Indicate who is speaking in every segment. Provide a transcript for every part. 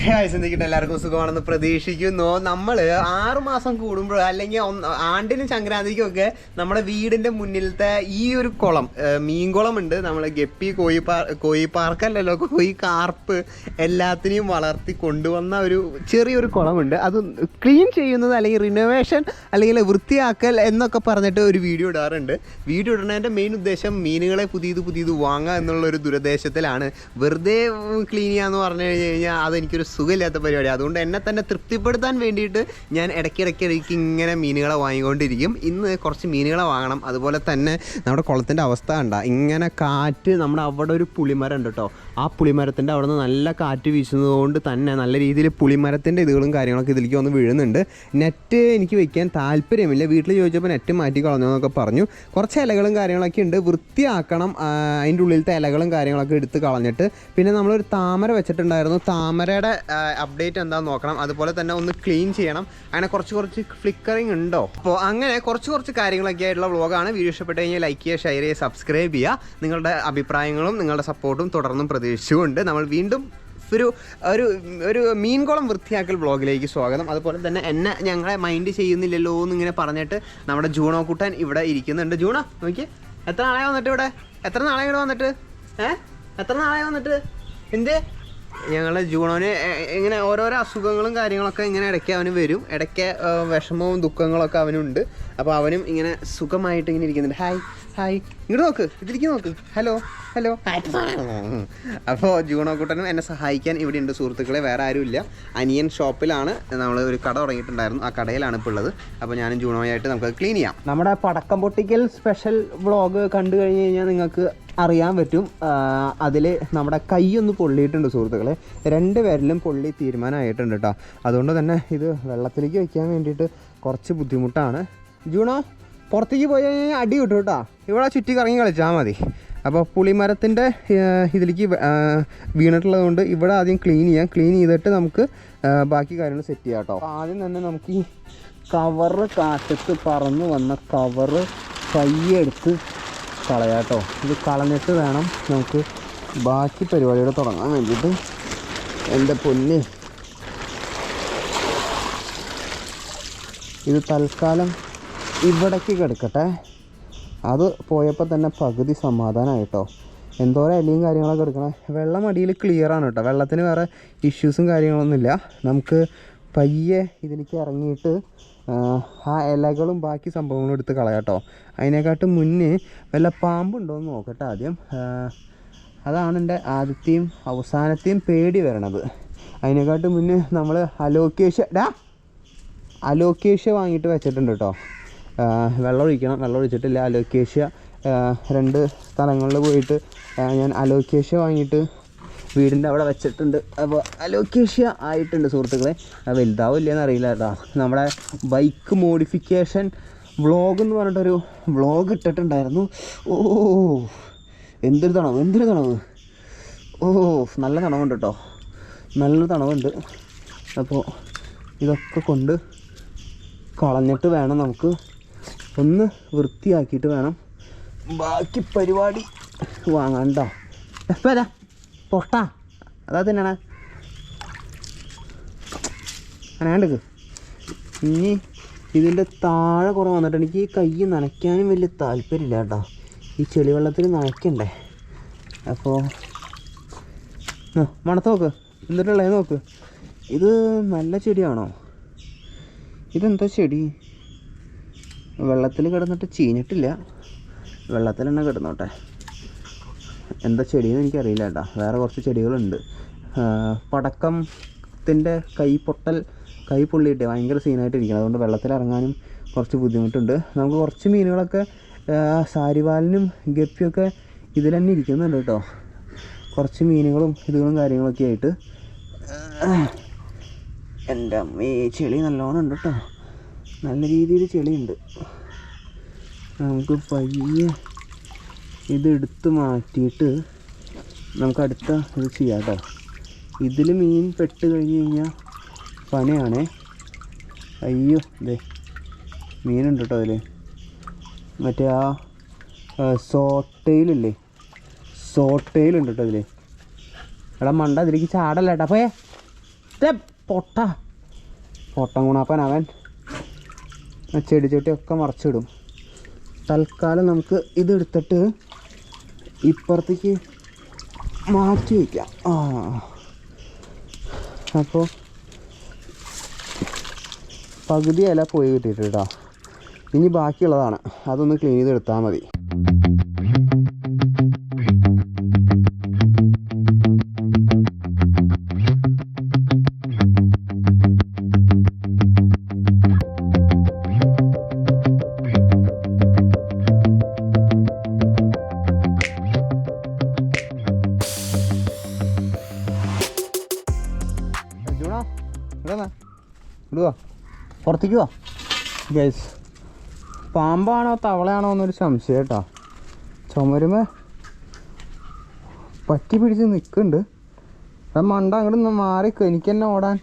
Speaker 1: ചിന്തിക്കട്ടെ. എല്ലാവർക്കും സുഖമാണെന്ന് പ്രതീക്ഷിക്കുന്നു. നമ്മൾ ആറുമാസം കൂടുമ്പോൾ അല്ലെങ്കിൽ ആണ്ടിനും സംക്രാന്തിക്കും ഒക്കെ നമ്മുടെ വീടിന്റെ മുന്നിലത്തെ ഈ ഒരു കുളം മീൻകുളം ഉണ്ട് നമ്മൾ ഗപ്പി കോയി കോയി പാർക്കല്ലല്ലോ. കോയി കാർപ്പ് എല്ലാത്തിനെയും വളർത്തി കൊണ്ടുവന്ന ഒരു ചെറിയൊരു കുളമുണ്ട്. അത് ക്ലീൻ ചെയ്യുന്നത് അല്ലെങ്കിൽ റിനോവേഷൻ അല്ലെങ്കിൽ വൃത്തിയാക്കൽ എന്നൊക്കെ പറഞ്ഞിട്ട് ഒരു വീഡിയോ ഇടാറുണ്ട്. വീഡിയോ ഇടുന്നതിന്റെ മെയിൻ ഉദ്ദേശം മീനുകളെ പുതിയത് പുതിയത് വാങ്ങുക എന്നുള്ള ഒരു ദുരദേശത്തിലാണ് വെറുതെ ക്ലീൻ ചെയ്യാന്ന് പറഞ്ഞു കഴിഞ്ഞു കഴിഞ്ഞാൽ അതെനിക്കൊരു സുഖമില്ലാത്ത പരിപാടി. അതുകൊണ്ട് എന്നെ തന്നെ തൃപ്തിപ്പെടുത്താൻ വേണ്ടിയിട്ട് ഞാൻ ഇടയ്ക്കിടയ്ക്ക് ഇടയ്ക്ക് ഇങ്ങനെ മീനുകളെ വാങ്ങിക്കൊണ്ടിരിക്കും. ഇന്ന് കുറച്ച് മീനുകളെ വാങ്ങണം. അതുപോലെ തന്നെ നമ്മുടെ കുളത്തിന്റെ അവസ്ഥ കണ്ട. ഇങ്ങനെ കാറ്റ് നമ്മുടെ അവിടെ ഒരു പുളിമരം ഉണ്ട് കേട്ടോ. ആ പുളിമരത്തിന്റെ അവിടെ നിന്ന് നല്ല കാറ്റ് വീശുന്നതുകൊണ്ട് തന്നെ നല്ല രീതിയിൽ പുളിമരത്തിന്റെ ഇതുകളും കാര്യങ്ങളൊക്കെ ഇതിലേക്ക് വന്ന് വീഴുന്നുണ്ട്. നെറ്റ് എനിക്ക് വെക്കാൻ താല്പര്യമില്ല. വീട്ടിൽ ചോദിച്ചപ്പോൾ നെറ്റ് മാറ്റി കളഞ്ഞു എന്നൊക്കെ പറഞ്ഞു. കുറച്ച് ഇലകളും കാര്യങ്ങളൊക്കെ ഉണ്ട്. വൃത്തിയാക്കണം അതിന്റെ ഉള്ളിലത്തെ ഇലകളും കാര്യങ്ങളൊക്കെ എടുത്ത് കളഞ്ഞിട്ട്. പിന്നെ നമ്മളൊരു താമര വെച്ചിട്ടുണ്ടായിരുന്നു. താമരയുടെ അപ്ഡേറ്റ് എന്താണെന്ന് നോക്കണം. അതുപോലെ തന്നെ ഒന്ന് ക്ലീൻ ചെയ്യണം. അങ്ങനെ കുറച്ച് കുറച്ച് ഫ്ലിക്കറിങ് ഉണ്ടോ? അപ്പോൾ അങ്ങനെ കുറച്ച് കുറച്ച് കാര്യങ്ങളൊക്കെ ആയിട്ടുള്ള വ്ളോഗാണ് വീഡിയോ ഇഷ്ടപ്പെട്ട് കഴിഞ്ഞാൽ ലൈക്ക് ചെയ്യുക ഷെയർ ചെയ്യുക സബ്സ്ക്രൈബ് ചെയ്യുക. നിങ്ങളുടെ അഭിപ്രായങ്ങളും നിങ്ങളുടെ സപ്പോർട്ടും തുടർന്നും പ്രതീക്ഷിച്ചുകൊണ്ട് നമ്മൾ വീണ്ടും ഒരു ഒരു ഒരു മീൻകുളം വൃത്തിയാക്കൽ ബ്ലോഗിലേക്ക് സ്വാഗതം. അതുപോലെ തന്നെ എന്നെ ഞങ്ങളെ മൈൻഡ് ചെയ്യുന്നില്ലല്ലോ എന്നിങ്ങനെ പറഞ്ഞിട്ട് നമ്മുടെ ജൂണോ കുട്ടൻ ഇവിടെ ഇരിക്കുന്നുണ്ട്. ജൂണോ നോക്കി എത്ര നാളെ വന്നിട്ട് ഇവിടെ? എത്ര നാളെ ഇവിടെ വന്നിട്ട്? ഏഹ് എത്ര നാളെ വന്നിട്ട്? എന്ത്? ഞങ്ങളെ ജൂണോന് ഇങ്ങനെ ഓരോരോ അസുഖങ്ങളും കാര്യങ്ങളൊക്കെ ഇങ്ങനെ ഇടയ്ക്ക് അവന് വരും. ഇടയ്ക്ക് വിഷമവും ദുഃഖങ്ങളൊക്കെ അവനുണ്ട്. അപ്പോൾ അവനും ഇങ്ങനെ സുഖമായിട്ട് ഇങ്ങനെ ഇരിക്കുന്നുണ്ട്. ഹായ് ഹായ് ഇങ്ങോട്ട് നോക്ക്. ഇതിലേക്ക് നോക്ക്. ഹലോ ഹലോ അപ്പോൾ ജൂണോ കുട്ടനും എന്നെ സഹായിക്കാൻ ഇവിടെ ഉണ്ട് സുഹൃത്തുക്കളെ. വേറെ ആരുമില്ല. അനിയൻ ഷോപ്പിലാണ്. നമ്മൾ ഒരു കട തുടങ്ങിയിട്ടുണ്ടായിരുന്നു. ആ കടയിലാണ് ഇപ്പോൾ ഉള്ളത്. അപ്പോൾ ഞാനും ജൂണോയായിട്ട് നമുക്ക് ക്ലീൻ ചെയ്യാം. നമ്മുടെ പടക്കം പൊട്ടിക്കൽ സ്പെഷ്യൽ വ്ളോഗ് കണ്ടു കഴിഞ്ഞ് കഴിഞ്ഞാൽ നിങ്ങൾക്ക് അറിയാൻ പറ്റും. അതിൽ നമ്മുടെ കൈയൊന്ന് പൊള്ളിയിട്ടുണ്ട് സുഹൃത്തുക്കളെ. രണ്ട് പേരിലും പൊള്ളി തീരുമാനമായിട്ടുണ്ട് കേട്ടോ അതുകൊണ്ട് തന്നെ ഇത് വെള്ളത്തിലേക്ക് വയ്ക്കാൻ വേണ്ടിയിട്ട് കുറച്ച് ബുദ്ധിമുട്ടാണ്. ജൂണോ പുറത്തേക്ക് പോയി കഴിഞ്ഞാൽ അടി കിട്ടും കേട്ടോ. ഇവിടെ ചുറ്റി കറങ്ങി കളിച്ചാൽ മതി. അപ്പോൾ പുളിമരത്തിന്റെ ഇതിലേക്ക് വീണിട്ടുള്ളതുകൊണ്ട് ഇവിടെ ആദ്യം ക്ലീൻ ചെയ്യാം. ക്ലീൻ ചെയ്തിട്ട് നമുക്ക് ബാക്കി കാര്യങ്ങൾ സെറ്റ് ചെയ്യാം കേട്ടോ. ആദ്യം തന്നെ നമുക്ക് ഈ കവറ് കാറ്റത്ത് പറന്ന് വന്ന കവറ് കൈയെടുത്ത് കളയാട്ടോ ഇത് കളഞ്ഞിട്ട് വേണം നമുക്ക് ബാക്കി പരിപാടികൾ തുടങ്ങാൻ വേണ്ടിയിട്ട്. എന്റെ പൊന്ന്. ഇത് തൽക്കാലം ഇവിടേക്ക് കിടക്കട്ടെ. അത് പോയപ്പോൾ തന്നെ പകുതി സമാധാനമായിട്ടോ എന്തോരം അലിയും കാര്യങ്ങളൊക്കെ എടുക്കണം. വെള്ളം അടിയിൽ ക്ലിയർ ആണ് കേട്ടോ. വെള്ളത്തിന് വേറെ ഇഷ്യൂസും കാര്യങ്ങളൊന്നുമില്ല നമുക്ക് പയ്യെ ഇതിലേക്ക് ഇറങ്ങിയിട്ട് ആ, ഇലകളും ബാക്കി സംഭവങ്ങളും എടുത്ത് കളയാട്ടോ അതിനെക്കാട്ടും മുന്നേ വല്ല പാമ്പുണ്ടോ എന്ന് നോക്കട്ടെ ആദ്യം. അതാണ് എന്റെ ആദ്യത്തെയും അവസാനത്തെയും പേടി വരണത്. അതിനെക്കാട്ടും മുന്നേ നമ്മൾ അലോക്കേഷ ഡാ അലോക്കേഷ്യ വാങ്ങിയിട്ട് വെച്ചിട്ടുണ്ട് കേട്ടോ. വെള്ളം ഒഴിക്കണം. വെള്ളം ഒഴിച്ചിട്ടില്ല. അലോക്കേഷ്യ രണ്ട് സ്ഥലങ്ങളിൽ പോയിട്ട് ഞാൻ അലോക്കേഷ്യ വാങ്ങിയിട്ട് വീടിന്റെ അവിടെ വെച്ചിട്ടുണ്ട്. അപ്പോൾ അലോക്കേഷ്യ ആയിട്ടുണ്ട് സുഹൃത്തുക്കളെ. അത് വലുതാവും എന്ന് അറിയില്ല കേട്ടോ. നമ്മുടെ ബൈക്ക് മോഡിഫിക്കേഷൻ വ്ളോഗ് എന്ന് പറഞ്ഞിട്ടൊരു വ്ളോഗ് ഇട്ടിട്ടുണ്ടായിരുന്നു. ഓ എന്തൊരു തണവ് എന്തൊരു തണവ്. ഓ നല്ല തണവുണ്ട് കേട്ടോ. നല്ലൊരു തണവുണ്ട്. അപ്പോൾ ഇതൊക്കെ കൊണ്ട് കളഞ്ഞിട്ട് വേണം നമുക്ക് ഒന്ന് വൃത്തിയാക്കിയിട്ട് വേണം ബാക്കി പരിപാടി വാങ്ങാണ്ടോ എപ്പോഴാ പൊട്ട അതാ തന്നെയാണ് അനാണ്ടക്ക് ഇനി ഇതിന്റെ താഴെ കുറേ വന്നിട്ട് എനിക്ക് ഈ കൈ നനയ്ക്കാനും വലിയ താല്പര്യമില്ല കേട്ടോ. ഈ ചെളിവെള്ളത്തിൽ നനയ്ക്കണ്ടേ. അപ്പോൾ മണത്ത് നോക്ക്. എന്നിട്ടുള്ളത് നോക്ക്. ഇത് നല്ല ചെടിയാണോ? ഇതെന്താ ചെടി? വെള്ളത്തിൽ കിടന്നിട്ട് ചീഞ്ഞിട്ടില്ല. വെള്ളത്തിൽ തന്നെ കിടന്നോട്ടെ. എന്താ ചെടിയെന്ന് എനിക്കറിയില്ല കേട്ടോ. വേറെ കുറച്ച് ചെടികളുണ്ട്. പടക്കത്തിന്റെ കൈ പൊട്ടൽ കൈ പൊള്ളിയിട്ട് ഭയങ്കര സീനായിട്ട് ഇരിക്കണം അതുകൊണ്ട് വെള്ളത്തിൽ ഇറങ്ങാനും കുറച്ച് ബുദ്ധിമുട്ടുണ്ട്. നമുക്ക് കുറച്ച് മീനുകളൊക്കെ സാരിവാലിനും ഗപ്പിയൊക്കെ ഇതിൽ തന്നെ ഇരിക്കുന്നുണ്ട് കേട്ടോ. കുറച്ച് മീനുകളും ഇതുകളും കാര്യങ്ങളൊക്കെ ആയിട്ട്. എന്റെ ഈ ചെളി നല്ലോണം ഉണ്ട് കേട്ടോ. നല്ല രീതിയിൽ ചെളിയുണ്ട്. നമുക്ക് പയ്യെ ഇത് എടുത്ത് മാറ്റിയിട്ട് നമുക്ക് അടുത്ത ഇത് ചെയ്യാം കേട്ടോ ഇതിൽ മീൻ പെട്ട് കഴിഞ്ഞ് കഴിഞ്ഞാൽ പനയാണേ അയ്യോ ഇതേ മീനുണ്ട് കേട്ടോ അതിൽ മറ്റേ ആ സോട്ടയിലില്ലേ? സോട്ടയിലുണ്ട് കേട്ടോ അതിൽ എടാ മണ്ട അതിലേക്ക് ചാടല്ല കേട്ടോ അപ്പോയേ പൊട്ട. പൊട്ടം ഗുണാപ്പൻ അവൻ. ചെടി ചട്ടിയൊക്കെ മറച്ചിടും. തൽക്കാലം നമുക്ക് ഇതെടുത്തിട്ട് ഇപ്പുറത്തേക്ക് മാറ്റി വയ്ക്കാം. ആ. അപ്പോൾ പകുതി ഇല പോയി കിട്ടിയിട്ട് കേട്ടോ ഇനി ബാക്കിയുള്ളതാണ്. അതൊന്ന് ക്ലീൻ ചെയ്തെടുത്താൽ മതി. പുറത്തേക്ക് വാ ഗൈസ് പാമ്പാണോ തവളയാണോ എന്നൊരു സംശയം കേട്ടോ. ചുമരുമേ. പറ്റി പിടിച്ച് നിൽക്കുന്നുണ്ട് ആ മണ്ട അങ്ങോട്ട് നിന്ന് മാറി എനിക്ക് തന്നെ ഓടാൻ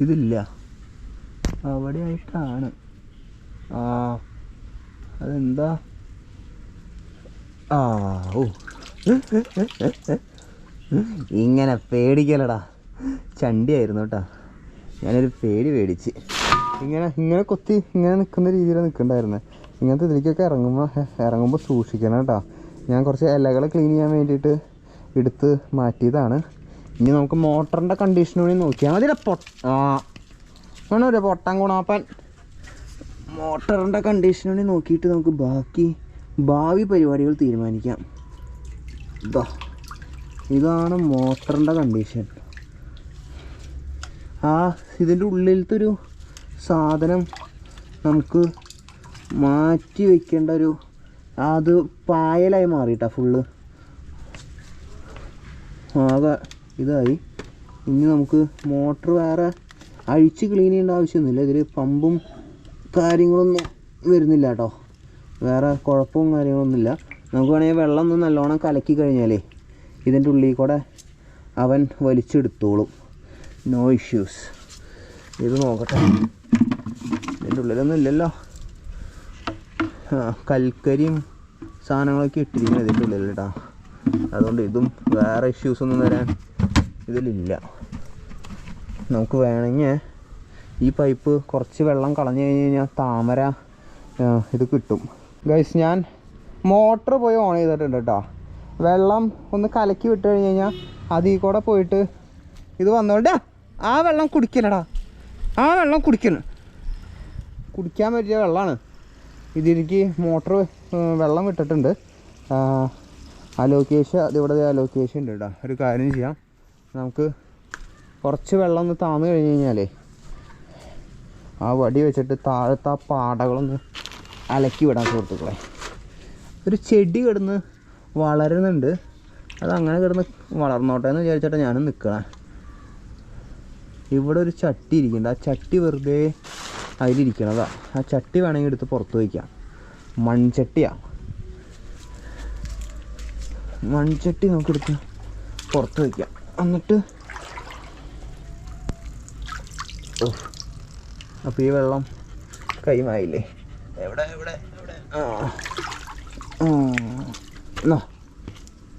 Speaker 1: ഇതില്ല. അവിടെ ആയിട്ടാണ് ആ അതെന്താ? ആ ഓ. ഇങ്ങനെ പേടിക്കലടാ. ചണ്ടിയായിരുന്നു കേട്ടാ. ഞാനൊരു പേടി പേടിച്ച്. ഇങ്ങനെ ഇങ്ങനെ കൊത്തി ഇങ്ങനെ നിൽക്കുന്ന രീതിയിലാണ് നിൽക്കണ്ടായിരുന്നത് ഇങ്ങനത്തെ ഇതിലേക്കൊക്കെ ഇറങ്ങുമ്പോൾ ഇറങ്ങുമ്പോൾ സൂക്ഷിക്കണം കേട്ടോ. ഞാൻ കുറച്ച് ഇലകൾ ക്ലീൻ ചെയ്യാൻ വേണ്ടിയിട്ട് എടുത്ത് മാറ്റിയതാണ്. ഇനി നമുക്ക് മോട്ടറിന്റെ കണ്ടീഷൻ കൂടി നോക്കിയാൽ മതി പൊ ആ വേണോ പൊട്ടാൻ ഗുണാപ്പൻ? മോട്ടറിന്റെ കണ്ടീഷൻ കൂടി നോക്കിയിട്ട് നമുക്ക് ബാക്കി ഭാവി പരിപാടികൾ തീരുമാനിക്കാം. ഇതാ ഇതാണ് മോട്ടറിന്റെ കണ്ടീഷൻ ആ ഇതിന്റെ ഉള്ളിലത്തെ ഒരു സാധനം നമുക്ക് മാറ്റി വെക്കേണ്ട ഒരു അത് പായലായി മാറിയിട്ടാ ഫുള്ള് ആകെ ഇതായി. ഇനി നമുക്ക് മോട്ടർ വേറെ അഴിച്ച് ക്ലീൻ ചെയ്യേണ്ട ആവശ്യമൊന്നുമില്ല. ഇതിൽ പമ്പും കാര്യങ്ങളൊന്നും വരുന്നില്ല കേട്ടോ. വേറെ കുഴപ്പവും കാര്യങ്ങളൊന്നുമില്ല. നമുക്ക് വേണമെങ്കിൽ വെള്ളം ഒന്ന് നല്ലോണം കലക്കി കഴിഞ്ഞാലേ ഇതിന്റെ ഉള്ളിൽ കൂടെ അവൻ വലിച്ചെടുത്തോളും. നോ ഇഷ്യൂസ് ഇത് നോക്കട്ടെ. ഇതിന്റെ ഉള്ളിലൊന്നും ഇല്ലല്ലോ. കൽക്കരിയും സാധനങ്ങളൊക്കെ ഇട്ടിരിക്കുന്നത് ഇതിന്റെ ഉള്ളിൽ കേട്ടോ അതുകൊണ്ട് ഇതും വേറെ ഇഷ്യൂസ് ഒന്നും വരാൻ ഇതിലില്ല. നമുക്ക് വേണമെങ്കിൽ ഈ പൈപ്പ് കുറച്ച് വെള്ളം കളഞ്ഞു കഴിഞ്ഞ് കഴിഞ്ഞാൽ താമര ഇത് കിട്ടും. ഗൈസ് ഞാൻ മോട്ടർ പോയി ഓൺ ചെയ്തിട്ടുണ്ട് കേട്ടോ. വെള്ളം ഒന്ന് കലക്കി വിട്ട് കഴിഞ്ഞ് കഴിഞ്ഞാൽ അതിൽ കൂടെ പോയിട്ട് ഇത് വന്നോണ്ട് ആ വെള്ളം കുടിക്കലടാ. ആ വെള്ളം കുടിക്കണം കുടിക്കാൻ പറ്റിയ വെള്ളമാണ് ഇതിലേക്ക് മോട്ടർ വെള്ളം വിട്ടിട്ടുണ്ട്. അലോക്കേഷൻ അതിവിടെ അലോക്കേഷൻ ഉണ്ട് കേട്ടോ. ഒരു കാര്യം ചെയ്യാം. നമുക്ക് കുറച്ച് വെള്ളം ഒന്ന് താന്നു കഴിഞ്ഞ് കഴിഞ്ഞാലേ ആ വടി വെച്ചിട്ട് താഴത്തെ ആ പാടകളൊന്ന് അലക്കി വിടാൻ സുഹൃത്തുക്കളെ. ഒരു ചെടി കിടന്ന് വളരുന്നുണ്ട്. അത് അങ്ങനെ കിടന്ന് വളർന്നോട്ടെ എന്ന് വിചാരിച്ചിട്ട് ഞാനും നിൽക്കണേ ഇവിടെ ഒരു ചട്ടി ഇരിക്കുന്നുണ്ട്. ആ ചട്ടി വെറുതെ അതിലിരിക്കണതാ. ആ ചട്ടി വേണമെങ്കിൽ എടുത്ത് പുറത്ത് വയ്ക്കാം. മൺചട്ടിയാ. മൺചട്ടി നമുക്ക് എടുത്ത് പുറത്ത് വയ്ക്കാം. എന്നിട്ട് ഓ അപ്പോൾ ഈ വെള്ളം കൈമായില്ലേ? എവിടെ എവിടെ എവിടെ? ആ.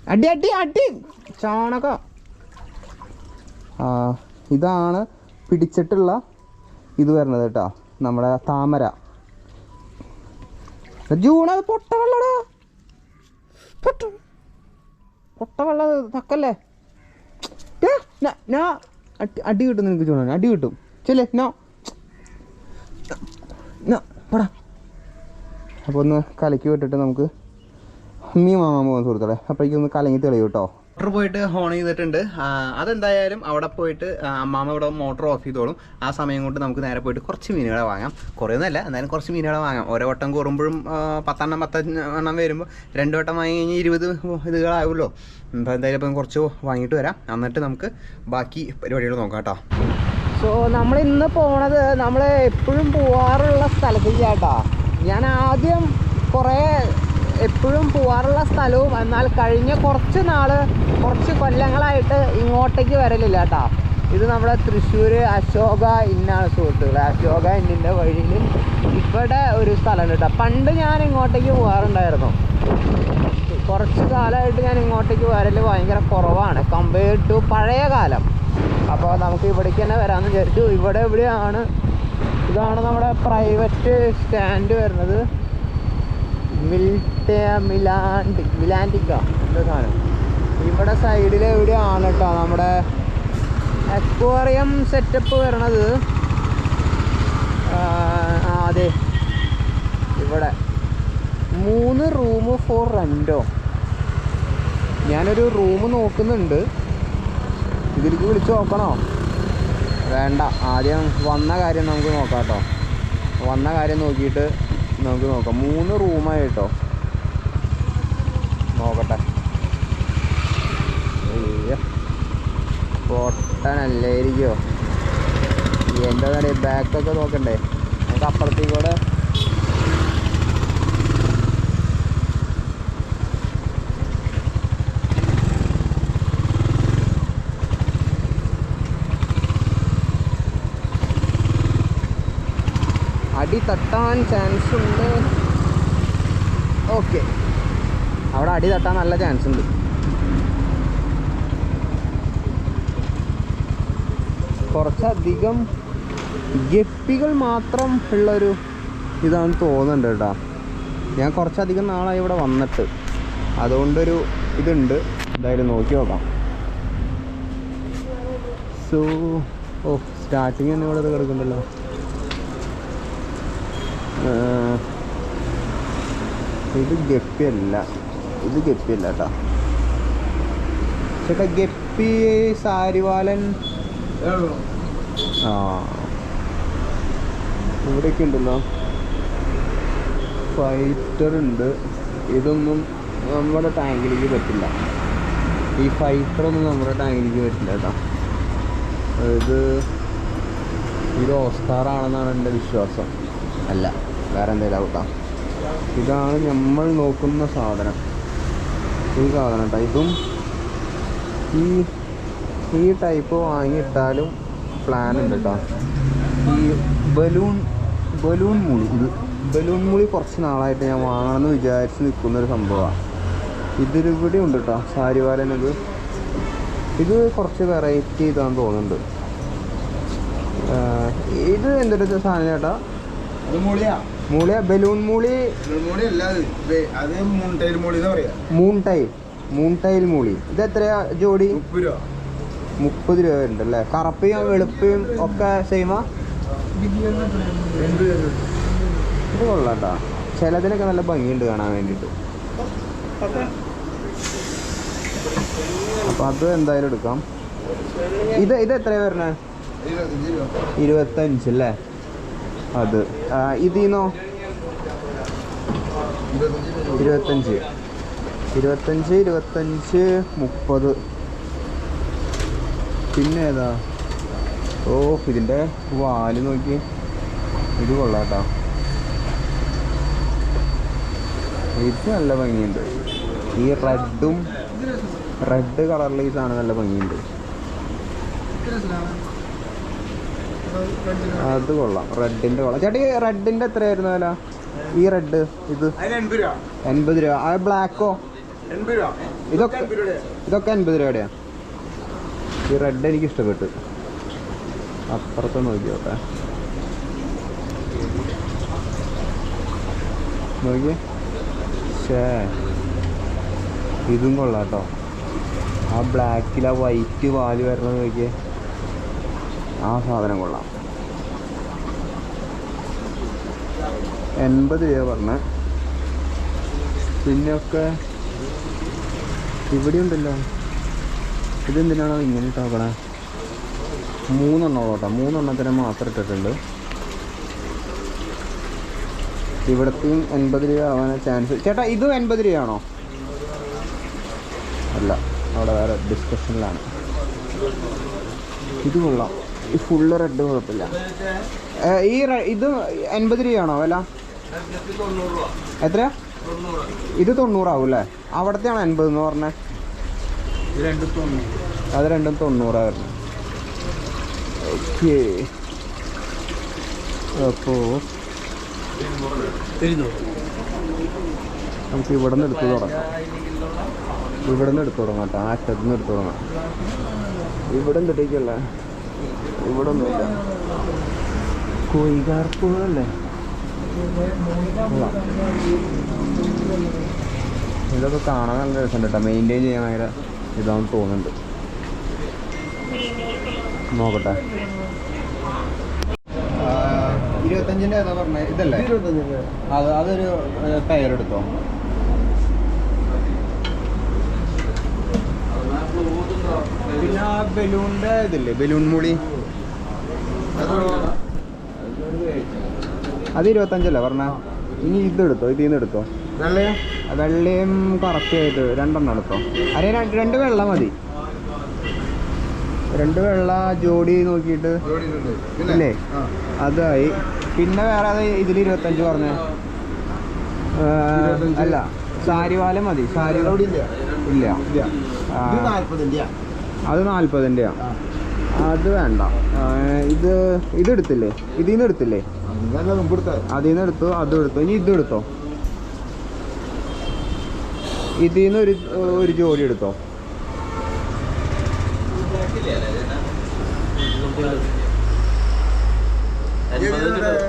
Speaker 1: അടി അടി അടി. ചാണക. ആ. ഇതാണ് പിടിച്ചിട്ടുള്ള ഇത് വരുന്നത് കേട്ടോ. നമ്മുടെ താമര. ജൂൺ അത് പൊട്ട പൊട്ട പൊട്ട തക്കല്ലേ? ഞാ- അടി- കിട്ടും നിനക്ക് ചൂണ അടി കിട്ടും. ചെല്ലേ നോ. പടാ. അപ്പോൾ ഒന്ന് കലക്കി വിട്ടിട്ട് നമുക്ക് മീൻ വാങ്ങാൻ പോകുന്ന സുഹൃത്തുക്കളെ. അപ്പോഴേക്കും ഒന്ന് കലങ്ങി തെളിയും കേട്ടോ. മോട്ടർ പോയിട്ട് ഓൺ ചെയ്തിട്ടുണ്ട്. അതെന്തായാലും അവിടെ പോയിട്ട് അമ്മാമ ഇവിടെ മോട്ടർ ഓഫ് ചെയ്തോളും. ആ സമയം കൊണ്ട് നമുക്ക് നേരെ പോയിട്ട് കുറച്ച് മീനുകളെ വാങ്ങാം. കുറേ എന്തായാലും കുറച്ച് മീനുകളെ വാങ്ങാം. ഓരോ വട്ടം കൂറുമ്പോഴും പത്തെണ്ണം പത്തെണ്ണം വരുമ്പോൾ രണ്ട് വട്ടം വാങ്ങി കഴിഞ്ഞാൽ ഇരുപത് ഇതുകളാവുമല്ലോ. അപ്പോൾ എന്തായാലും ഇപ്പം കുറച്ച് വാങ്ങിയിട്ട് വരാം. എന്നിട്ട് നമുക്ക് ബാക്കി പരിപാടികൾ നോക്കാം കേട്ടോ. സോ നമ്മൾ ഇന്ന് പോണത് നമ്മൾ എപ്പോഴും പോവാറുള്ള സ്ഥലത്തേക്ക് ഞാൻ ആദ്യം കുറേ എപ്പോഴും പോകാറുള്ള സ്ഥലവും. എന്നാൽ കഴിഞ്ഞ കുറച്ച് നാൾ കുറച്ച് കൊല്ലങ്ങളായിട്ട് ഇങ്ങോട്ടേക്ക് വരലില്ല കേട്ടോ. ഇത് നമ്മുടെ തൃശ്ശൂർ അശോക ഇന്നാണ് സുഹൃത്തുക്കളെ. അശോക ഇന്നിന്റെ വഴിയിൽ ഇവിടെ ഒരു സ്ഥലമുണ്ട് കേട്ടോ. പണ്ട് ഞാൻ ഇങ്ങോട്ടേക്ക് പോകാറുണ്ടായിരുന്നു. കുറച്ച് കാലമായിട്ട് ഞാൻ ഇങ്ങോട്ടേക്ക് വരൽ ഭയങ്കര കുറവാണ്. കമ്പയർഡ് ടു പഴയ കാലം. അപ്പോൾ നമുക്ക് ഇവിടേക്ക് തന്നെ വരാമെന്ന് വിചാരിച്ചു. ഇവിടെ എവിടെയാണ്? ഇതാണ് നമ്മുടെ പ്രൈവറ്റ് സ്റ്റാൻഡ് വരുന്നത്. മിൽട്ട മിലാൻഡ് മിലാൻഡിക്ക എന്താ സാധനം. ഇവിടെ സൈഡിൽ എവിടെയാണ് കേട്ടോ നമ്മുടെ അക്വേറിയം സെറ്റപ്പ് വരണത്? അതെ. ഇവിടെ. മൂന്ന് റൂം ഫോർ റെന്റോ ഞാനൊരു റൂം നോക്കുന്നുണ്ട്. ഇതിലേക്ക് വിളിച്ച് നോക്കണോ? വേണ്ട. ആദ്യം വന്ന കാര്യം നമുക്ക് നോക്കാം കേട്ടോ വന്ന കാര്യം നോക്കിയിട്ട് നമുക്ക് നോക്കാം. മൂന്ന് റൂമായി കേട്ടോ നോക്കട്ടെ. പൊട്ടനല്ലായിരിക്കോ എന്താ പറയുക ബാക്കൊക്കെ നോക്കണ്ടേ? നമുക്ക് അപ്പുറത്തേക്ക് അടി തട്ടാൻ ചാൻസ് ഉണ്ട്. ഓക്കെ അവിടെ അടി തട്ടാൻ നല്ല ചാൻസ് ഉണ്ട്. കുറച്ചധികം ഗപ്പികൾ മാത്രം ഉള്ളൊരു ഇതാണെന്ന് തോന്നുന്നുണ്ട് കേട്ടോ. ഞാൻ കുറച്ചധികം നാളായി ഇവിടെ വന്നിട്ട്. അതുകൊണ്ടൊരു ഇതുണ്ട്. എന്തായാലും നോക്കി നോക്കാം. സോ ഓ സ്റ്റാർട്ടിങ് തന്നെ ഇവിടെ കിടക്കുന്നുണ്ടല്ലോ. ഇത് ഗപ്പിയല്ല. ഇത് ഗപ്പിയല്ല കേട്ടോ. ചേട്ടാ ഗപ്പി സാരിവാലൻ. ആ. ഇവിടെയൊക്കെ ഉണ്ടല്ലോ. ഫൈറ്റർ ഉണ്ട്. ഇതൊന്നും നമ്മുടെ ടാങ്കിലേക്ക് പറ്റില്ല. ഈ ഫൈറ്റർ ഒന്നും നമ്മുടെ ടാങ്കിലേക്ക് പറ്റില്ല കേട്ടോ. ഇത് ഇത് ഓസ്കാറാണെന്നാണ് എന്റെ വിശ്വാസം. അല്ല. വേറെ എന്തെങ്കിലും ആവട്ടാ. ഇതാണ് നമ്മൾ നോക്കുന്ന സാധനം. ഈ സാധനം കേട്ടോ ഇതും ഈ ഈ ടൈപ്പ് വാങ്ങിയിട്ടാലും പ്ലാൻ ഉണ്ട് കേട്ടോ ഈ ബലൂൺ ബലൂൺ മുളി ഇത് ബലൂൺ മുളി കുറച്ച് നാളായിട്ട് ഞാൻ വാങ്ങണമെന്ന് വിചാരിച്ച് നിൽക്കുന്നൊരു സംഭവമാണ് ഇതൊരു ഇവിടെ ഉണ്ട് കേട്ടോ സാരിവാലനത് ഇത് കുറച്ച് വെറൈറ്റി ഇതാന്ന് തോന്നുന്നുണ്ട്. ഇത് എന്തൊരു സാധനം ചേട്ടാ
Speaker 2: മൂളിയ
Speaker 1: ബലൂൺ മൂളി.
Speaker 2: മൂളി അല്ല അത് വേ- ടൈൽ മൂളി എന്ന് പറയാ.
Speaker 1: മൂൺ ടൈൽ മൂൺ ടൈൽ മൂളി. ഇത് എത്രയാ ജോഡി?
Speaker 2: മുപ്പത് രൂപ.
Speaker 1: മുപ്പത് രൂപ വരുന്നുണ്ട് അല്ലേ കറുപ്പയും വെളുപ്പയും ഒക്കെ സെയിമാ ഇത് കൊള്ളാട്ടാ ചിലതിനൊക്കെ നല്ല ഭംഗിയുണ്ട് കാണാൻ വേണ്ടിയിട്ട്. അപ്പോൾ അത് എന്തായാലും എടുക്കാം. ഇത് ഇത് എത്രയാണ് വരണേ
Speaker 2: ഇരുപത്തഞ്ചല്ലേ രൂപ.
Speaker 1: ഇരുപത്തഞ്ച് അല്ലേ? അത്. ഇതിനോ ഇതിന്നോ?
Speaker 2: ഇരുപത്തഞ്ച്. രൂപ
Speaker 1: ഇരുപത്തഞ്ച് ഇരുപത്തഞ്ച് മുപ്പത്. പിന്നെ ഏതാ? ഓ ഇതിന്റെ വാൽ നോക്കി. ഇത് കൊള്ളാട്ടോ. ഇത് നല്ല ഭംഗിയുണ്ട്. ഈ റെഡും റെഡ് കളറിൽ ഈ നല്ല ഭംഗിയുണ്ട്. അത് കൊള്ളാം. റെഡിന്റെ കൊള്ളാം. ചേട്ടി റെഡിന്റെ എത്രയായിരുന്നു അല്ല ഈ റെഡ് ഇത്?
Speaker 2: എൺപത് രൂപ.
Speaker 1: ആ ബ്ലാക്കോ? ഇതൊക്കെ ഇതൊക്കെ എൺപത് രൂപയുടെയാ? ഈ റെഡ് എനിക്ക് ഇഷ്ടപ്പെട്ടു. അപ്പുറത്ത് നോക്കിയോട്ടെ നോക്കി. ഷേ ഇതും കൊള്ളാട്ടോ ആ ബ്ലാക്കിൽ ആ വൈറ്റ് വാൽ വരണം നോക്കിയേ. ആ സാധനം കൊള്ളാം. എൺപത് രൂപ പറഞ്ഞ. പിന്നെയൊക്കെ ഇവിടെ ഉണ്ടല്ലോ. ഇതെന്തിനാണോ ഇങ്ങനെ ഇട്ടാക്കണ? മൂന്നെണ്ണം കേട്ടോ. മൂന്നെണ്ണത്തിന് മാത്രം ഇട്ടിട്ടുണ്ട്. ഇവിടത്തെയും എൺപത് രൂപ ആവാൻ ചാൻസ് ചേട്ടാ ഇതും എൺപത് രൂപയാണോ? അല്ല അവിടെ വേറെ ഡിസ്കഷനിലാണ് ഇത് കൊള്ളാം. ഫുള്ള് റെഡ് കുഴപ്പമില്ല. ഈ ഇത് എൺപത് രൂപയാണോ വില?
Speaker 2: എത്ര
Speaker 1: ഇത് തൊണ്ണൂറാവും അല്ലേ അവിടത്തെയാണ് എൺപത് എന്ന് പറഞ്ഞത് അത് രണ്ടും തൊണ്ണൂറാ വരുന്നത് ഓക്കെ.
Speaker 2: ഇരുന്നൂറ്
Speaker 1: നമുക്ക് ഇവിടെ നിന്ന് എടുത്തു തുടങ്ങാം. ഇവിടെ നിന്ന് എടുത്തു തുടങ്ങാം കേട്ടോ. ആ അറ്റത്ത് എടുത്തു തുടങ്ങാം. ഇവിടെ എന്തിട്ടേക്കല്ല ഇവിടെ ഒന്നുമില്ല കോയികാർപ്പുകളല്ലേ കൊള്ളാം. ഇതൊക്കെ കാണാൻ നല്ല രസമുണ്ട് കേട്ടോ. മെയിന്റെയിൻ ചെയ്യാൻ ഭയങ്കര ഇതാണെന്ന് തോന്നുന്നുണ്ട്. നോക്കട്ടെ. ഇരുപത്തഞ്ചിന്റെ ഏതാ പറഞ്ഞത് ഇതല്ലേ? അത് അതൊരു പെയറെടുത്തോ പിന്നെ ആ ബലൂണിന്റെ ഇതില്ലേ ബലൂൺ മുളി അത് ഇരുപത്തഞ്ചല്ലേ പറഞ്ഞ? ഇനി ഇതെടുത്തോ ഇതിൽ നിന്ന് എടുത്തോ?
Speaker 2: വെള്ളയോ?
Speaker 1: വെള്ളയും കറക്റ്റ് ആയിട്ട് രണ്ടെണ്ണം എടുത്തോ. അരെ രണ്ട് വെള്ള മതി. രണ്ട് വെള്ള ജോഡി നോക്കിയിട്ട്
Speaker 2: അല്ലേ
Speaker 1: അതായി. പിന്നെ വേറെ അത് ഇതിൽ ഇരുപത്തഞ്ച് പറഞ്ഞ. അല്ല സാരിവാല മതി സാരി
Speaker 2: ഇല്ല.
Speaker 1: ഇല്ല. അത് നാൽപ്പതിന്റെയാ അത് വേണ്ട. ഇത് ഇത് ഇതെടുത്തില്ലേ? ഇതിൽ നിന്ന് എടുത്തില്ലേ അതിൽ നിന്ന് എടുത്തു അതും എടുത്തു. ഇനി ഇതും എടുത്തോ? ഇതിൽ നിന്ന് ഒരു ഒരു ജോഡി എടുത്തോ?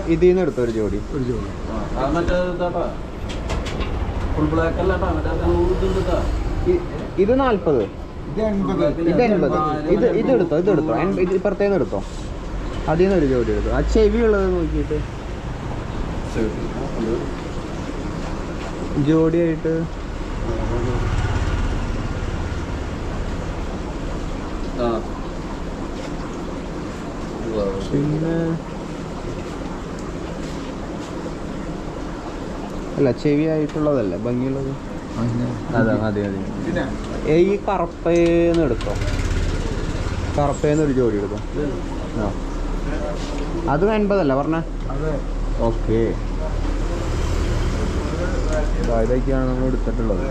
Speaker 1: ഇതിൽ നിന്ന് എടുത്തോ ഒരു ജോഡി?
Speaker 2: ഒരു ജോഡി.
Speaker 3: ഫുൾ ബ്ലാക്ക് അല്ല
Speaker 1: ഇ- ഇത് നാല്പത്.
Speaker 2: ഇത് എൺപത്
Speaker 1: ഇത് എൺപത് ഇത് ഇത് എടുത്തോ ഇത് എടുത്തോ. എൺ- ഇത് ഇപ്പുറത്തേന്ന് എടുത്തോ. അതിൽ നിന്ന് ഒരു ജോഡി എടുത്തോ. ആ ചെവി ഉള്ളത് നോക്കിയിട്ട്. ജോഡിയായിട്ട്. പിന്നെ അല്ല ചെവി ആയിട്ടുള്ളതല്ലേ ഭംഗിയുള്ളത്. അതെ
Speaker 2: മതി
Speaker 1: മതി ഈ കറുപ്പേന്ന് എടുത്തോ? കറുപ്പേന്ന് ഒരു ജോഡി എടുത്തോ? ആ. അതും എൺപതല്ല പറഞ്ഞ?
Speaker 2: അതെ.
Speaker 1: ഓക്കെ. ഇതൊക്കെയാണ് നമ്മൾ എടുത്തിട്ടുള്ളത്.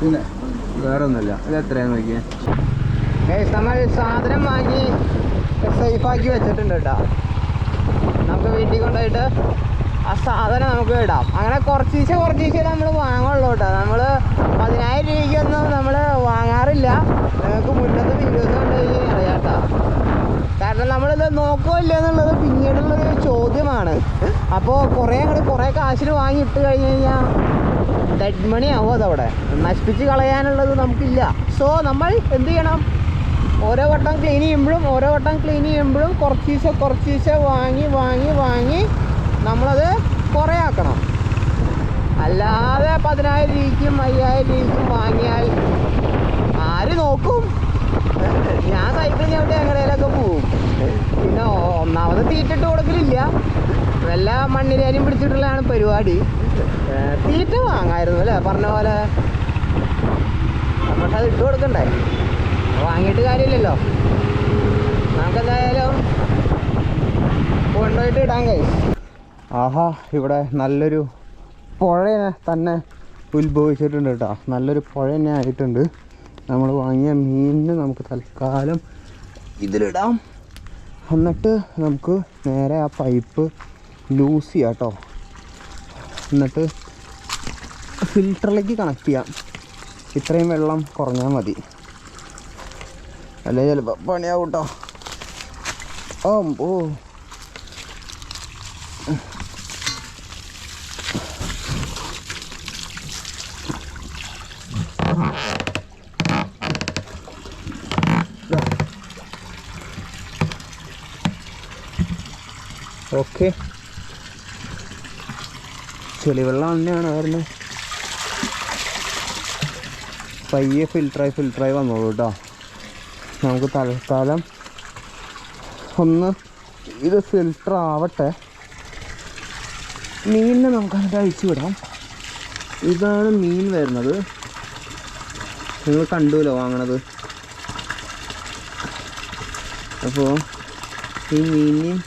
Speaker 2: പിന്നെ?
Speaker 1: വേറെ ഒന്നുമില്ല ഇത് എത്രയാന്ന് നോക്കിയേ? നമ്മൾ സാധനം വാങ്ങി സേഫ് ആക്കി വെച്ചിട്ടുണ്ട് കേട്ടോ. നമുക്ക് വീട്ടിൽ കൊണ്ടുപോയിട്ട് ആ സാധനം നമുക്ക് ഇടാം. അങ്ങനെ കുറച്ചീശെ കുറച്ചീശെ നമ്മൾ വാങ്ങുള്ളൂ കേട്ടോ. നമ്മൾ പതിനായിരം രൂപയ്ക്കൊന്നും നമ്മൾ വാങ്ങാറില്ല. നിങ്ങൾക്ക് മുന്നത്തെ വീഡിയോസ് കണ്ടു കഴിഞ്ഞാൽ അറിയാം കേട്ടോ. കാരണം നമ്മളിത് നോക്കുമല്ലോ എന്നുള്ളത് പിന്നീടുള്ളൊരു ചോദ്യമാണ്. അപ്പോൾ കുറേ അങ്ങോട്ട് കുറേ കാശിന് വാങ്ങി ഇട്ട് കഴിഞ്ഞ് കഴിഞ്ഞാൽ ഡെഡ് മണി ആവും അതവിടെ. നശിപ്പിച്ച് കളയാനുള്ളത് നമുക്കില്ല. സോ നമ്മൾ എന്ത് ചെയ്യണം? ഓരോ വട്ടം ക്ലീൻ ചെയ്യുമ്പോഴും ഓരോ വട്ടം ക്ലീൻ ചെയ്യുമ്പോഴും കുറച്ചീശ കുറച്ചീശ വാങ്ങി വാങ്ങി വാങ്ങി നമ്മളത് കുറയാക്കണം. അല്ലാതെ പതിനായിരം രൂപയ്ക്കും അയ്യായിരം രൂപയ്ക്കും വാങ്ങിയാൽ ആര് നോക്കും? ഞാൻ സൈക്കിൾ ചവിട്ടി എങ്ങനെയൊക്കെ പോവും. പിന്നെ ഒന്നാമത് തീറ്റിട്ട് കൊടുക്കലില്ല. വല്ല മണ്ണിരേനും പിടിച്ചിട്ടുള്ളതാണ് പരിപാടി. തീറ്റ വാങ്ങായിരുന്നു അല്ലേ? പറഞ്ഞ പോലെ. പക്ഷെ അത് ഇട്ട് കൊടുക്കണ്ടേ? വാങ്ങിയിട്ട് കാര്യമില്ലല്ലോ. നമുക്കെന്തായാലും കൊണ്ടുപോയിട്ട് ഇടാൻ കഴിയും ആഹാ ഇവിടെ നല്ലൊരു പുഴയെ തന്നെ ഉത്ഭവിച്ചിട്ടുണ്ട് കേട്ടോ. നല്ലൊരു പുഴ തന്നെ ആയിട്ടുണ്ട്. നമ്മൾ വാങ്ങിയ മീനിന് നമുക്ക് തൽക്കാലം ഇതിലിടാം. എന്നിട്ട് നമുക്ക് നേരെ ആ പൈപ്പ് ലൂസ് ചെയ്യാം കേട്ടോ. എന്നിട്ട് ഫിൽറ്ററിലേക്ക് കണക്ട് ചെയ്യാം. ഇത്രയും വെള്ളം കുറഞ്ഞാൽ മതി. അല്ലേ? ചിലപ്പോൾ പണിയാവും കേട്ടോ ഓ ഓക്കെ. ചെളിവെള്ളം തന്നെയാണ് അവരുന്ന് പയ്യെ ഫിൽറ്ററായി ഫിൽറ്ററായി വന്നോളൂ കേട്ടോ നമുക്ക് തൽക്കാലം ഒന്ന് ഇത് ഫിൽറ്റർ ആവട്ടെ. മീനിനെ നമുക്ക് അതിന്റെ അഴിച്ചു വിടാം. ഇതാണ് മീൻ വരുന്നത്. നിങ്ങൾ കണ്ടുല്ലോ വാങ്ങണത്. അപ്പോൾ ഈ മീനിനെയും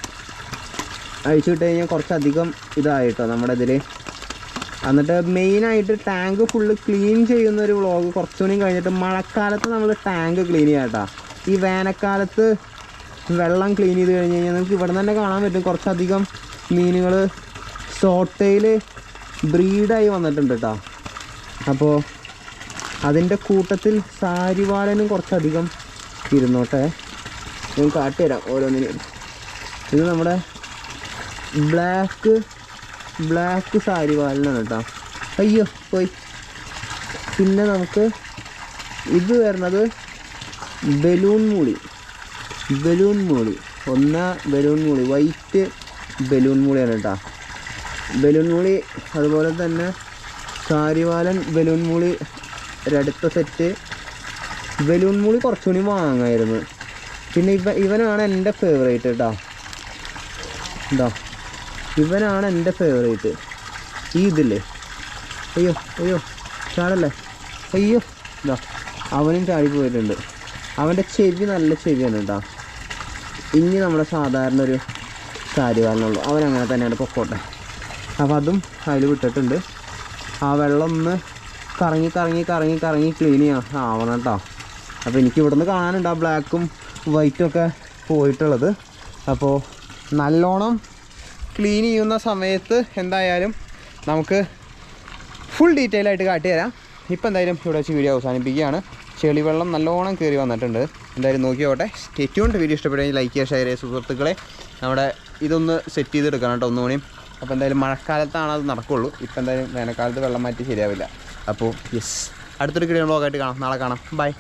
Speaker 1: അഴിച്ചു വിട്ട് കഴിഞ്ഞാൽ കുറച്ചധികം ഇതായിട്ടോ നമ്മുടെ ഇതിൽ എന്നിട്ട് മെയിനായിട്ട് ടാങ്ക് ഫുള്ള് ക്ലീൻ ചെയ്യുന്ന ഒരു വ്ളോഗ് കുറച്ചുകൂടി കഴിഞ്ഞിട്ട് മഴക്കാലത്ത് നമ്മൾ ടാങ്ക് ക്ലീൻ ചെയ്യാം കേട്ടോ ഈ വേനൽക്കാലത്ത് വെള്ളം ക്ലീൻ ചെയ്ത് കഴിഞ്ഞ് കഴിഞ്ഞാൽ നമുക്ക് ഇവിടെ തന്നെ കാണാൻ പറ്റും. കുറച്ചധികം മീനുകൾ സോട്ടയിൽ ബ്രീഡായി വന്നിട്ടുണ്ട് കേട്ടോ അപ്പോൾ അതിന്റെ കൂട്ടത്തിൽ സാരിവാലനും കുറച്ചധികം ഇരുന്നോട്ടെ ഞാൻ കാട്ടിത്തരാം ഓരോന്നിനും ഇത് നമ്മുടെ ബ്ലാക്ക് ബ്ലാക്ക് സാരിവാലനാണ് കേട്ടോ അയ്യോ പോയി. പിന്നെ നമുക്ക് ഇത് വരുന്നത് ബലൂൺ മൂളി ബലൂൺ മൂളി ഒന്ന ബലൂൺ മൂളി വൈറ്റ് ബലൂൺ മൂളിയാണ് കേട്ടോ. ബലൂൺ മൂളി അതുപോലെ തന്നെ സാരിവാലൻ ബലൂൺ മൂളി ഒരടുത്ത സെറ്റ്. ബലൂൺ മൂളി കുറച്ചുകൂടി വാങ്ങായിരുന്നു പിന്നെ ഇവ ഇവനാണ് എന്റെ ഫേവറേറ്റ് കേട്ടോ. എന്താ ഇവനാണ് എന്റെ ഫേവറേറ്റ് ഈ ഇതില്ലേ? അയ്യോ അയ്യോ ചാടല്ലേ? അയ്യോ എന്താ അവനും ചാടി പോയിട്ടുണ്ട്. അവന്റെ ചെവി നല്ല ചെവിയാണ് കേട്ടോ ഇനി നമ്മുടെ സാധാരണ ഒരു സാരിവാലിനുള്ളൂ അവൻ അങ്ങനെ തന്നെയാണ് പൊക്കോട്ടെ. അപ്പോൾ അതും അതിൽ വിട്ടിട്ടുണ്ട്. ആ വെള്ളം ഒന്ന് കറങ്ങി കറങ്ങി കറങ്ങി കറങ്ങി ക്ലീൻ ചെയ്യാം ആവണം കേട്ടോ അപ്പോൾ എനിക്ക് ഇവിടുന്ന് കാണാനുണ്ട് ആ ബ്ലാക്കും വൈറ്റും ഒക്കെ പോയിട്ടുള്ളത്. അപ്പോൾ നല്ലോണം ക്ലീൻ ചെയ്യുന്ന സമയത്ത് എന്തായാലും നമുക്ക് ഫുൾ ഡീറ്റെയിൽ ആയിട്ട് കാട്ടിത്തരാം. ഇപ്പം എന്തായാലും ഇവിടെ വെച്ച് വീഡിയോ അവസാനിപ്പിക്കുകയാണ്. ചെളിവെള്ളം നല്ലോണം കയറി വന്നിട്ടുണ്ട്. എന്തായാലും നോക്കിയോട്ടെ. സ്റ്റേറ്റ്യൂണ്ട് വീഡിയോ ഇഷ്ടപ്പെടുകയും ലൈക്ക് ചെയ്യുക ഷെയർ ചെയ്യുക സുഹൃത്തുക്കളെ. നമ്മുടെ ഇതൊന്ന് സെറ്റ് ചെയ്തെടുക്കണം കേട്ടോ ഒന്നുകൂടിയും അപ്പോൾ എന്തായാലും മഴക്കാലത്താണ് അത് നടക്കുള്ളൂ. ഇപ്പം എന്തായാലും വേനൽക്കാലത്ത് വെള്ളം മാറ്റി ശരിയാവില്ല. അപ്പോൾ യെസ് അടുത്തൊരു കിടിയ വ്ളോഗായിട്ട് കാണാം. നാളെ കാണാം. ബൈ